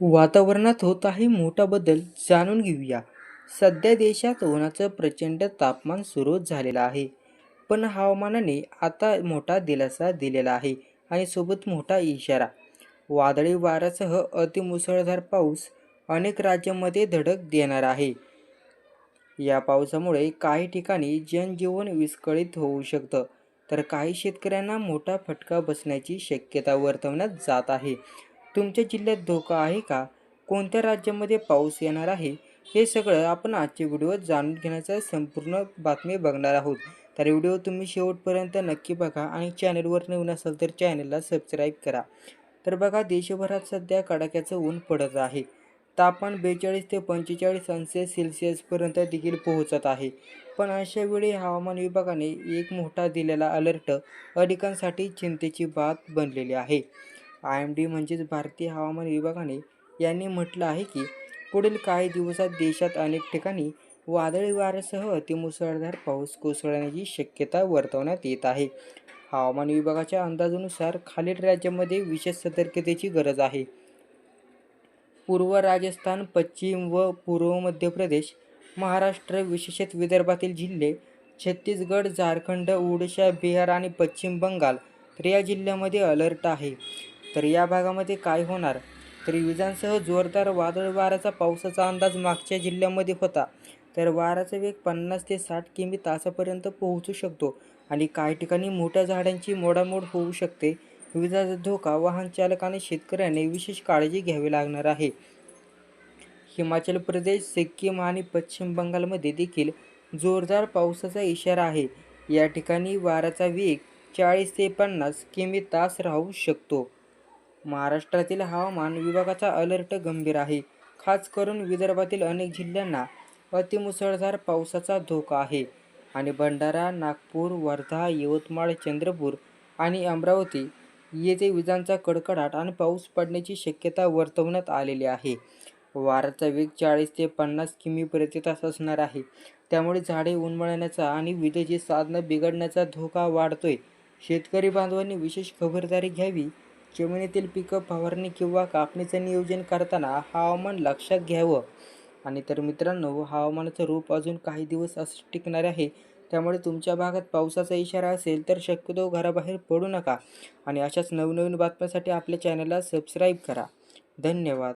वातावरणात होत आहे मोठा बदल जाणून घेऊया. सध्या देशात उन्हाचं प्रचंड तापमान सुरू झालेलं आहे. पण हवामानाने आता मोठा दिलासा दिलेला आहे आणि सोबत मोठा इशारा. वादळी वाऱ्यासह अतिमुसळधार पाऊस अनेक राज्यांमध्ये धडक देणार आहे. या पावसामुळे काही ठिकाणी जनजीवन विस्कळीत होऊ शकतं. तर काही शेतकऱ्यांना मोठा फटका बसण्याची शक्यता वर्तवण्यात जात आहे. तुमच्या जिल्ह्यात धोका आहे का? कोणत्या राज्यामध्ये पाऊस येणार आहे? हे सगळं आपण आजच्या व्हिडिओत जाणून घेण्याचा संपूर्ण बातमी बघणार आहोत. तर व्हिडिओ तुम्ही शेवटपर्यंत नक्की बघा आणि चॅनलवर नवीन असाल तर चॅनलला सबस्क्राईब करा. तर बघा देशभरात सध्या कडाक्याचं ऊन पडत आहे. तापमान बेचाळीस ते पंचेचाळीस अंश सेल्सिअसपर्यंत देखील पोहोचत आहे. पण अशा वेळी हवामान विभागाने एक मोठा दिलेला अलर्ट अधिकांसाठी चिंतेची बात बनलेली आहे. आय एम डी म्हणजेच भारतीय हवामान विभागाने यांनी म्हटलं आहे की पुढील काही दिवसात देशात अनेक ठिकाणी वादळी वाऱ्यासह अतिमुसळधार पाऊस कोसळण्याची शक्यता वर्तवण्यात येत आहे. हवामान विभागाच्या अंदाजानुसार खालील राज्यामध्ये विशेष सतर्कतेची गरज आहे. पूर्व राजस्थान पश्चिम व पूर्व मध्य प्रदेश महाराष्ट्र विशेषत विदर्भातील जिल्हे छत्तीसगड झारखंड ओडिशा बिहार आणि पश्चिम बंगाल तर या जिल्ह्यामध्ये अलर्ट आहे. तर या भागामध्ये काय होणार? तर विजांसह जोरदार वादळ वाऱ्याचा पावसाचा अंदाज मागच्या जिल्ह्यामध्ये होता. तर वाऱ्याचा वेग पन्नास ते साठ किमी तासापर्यंत पोहोचू शकतो आणि काही ठिकाणी मोठ्या झाडांची मोडामोड होऊ शकते. विजाचा धोका वाहन चालकाने शेतकऱ्याने विशेष काळजी घ्यावी लागणार आहे. हिमाचल प्रदेश सिक्कीम आणि पश्चिम बंगालमध्ये देखील जोरदार पावसाचा इशारा आहे. या ठिकाणी वाऱ्याचा वेग चाळीस ते पन्नास किमी तास राहू शकतो. महाराष्ट्रातील हवामान विभागाचा अलर्ट गंभीर आहे. खास करून विदर्भातील अनेक जिल्ह्यांना अतिमुसळधार पावसाचा धोका आहे. आणि भंडारा नागपूर वर्धा यवतमाळ चंद्रपूर आणि अमरावती येथे विजांचा कडकडाट आणि पाऊस पडण्याची शक्यता वर्तवण्यात आलेली आहे. वाराचा वेग चाळीस ते पन्नास किमी प्रति तास असणार आहे. त्यामुळे झाडे उन्मळण्याचा आणि विजेची साधनं बिघडण्याचा धोका वाढतोय. शेतकरी बांधवांनी विशेष खबरदारी घ्यावी जमिनीतील पिकं फवारणी किंवा कापणीचं नियोजन करताना हवामान लक्षात घ्यावं. आणि तर मित्रांनो हवामानाचं रूप अजून काही दिवस असं टिकणार आहे. त्यामुळे तुमच्या भागात पावसाचा इशारा असेल तर शक्यतो घराबाहेर पडू नका. आणि अशाच नवनवीन बातम्यांसाठी आपल्या चॅनलला सबस्क्राईब करा. धन्यवाद.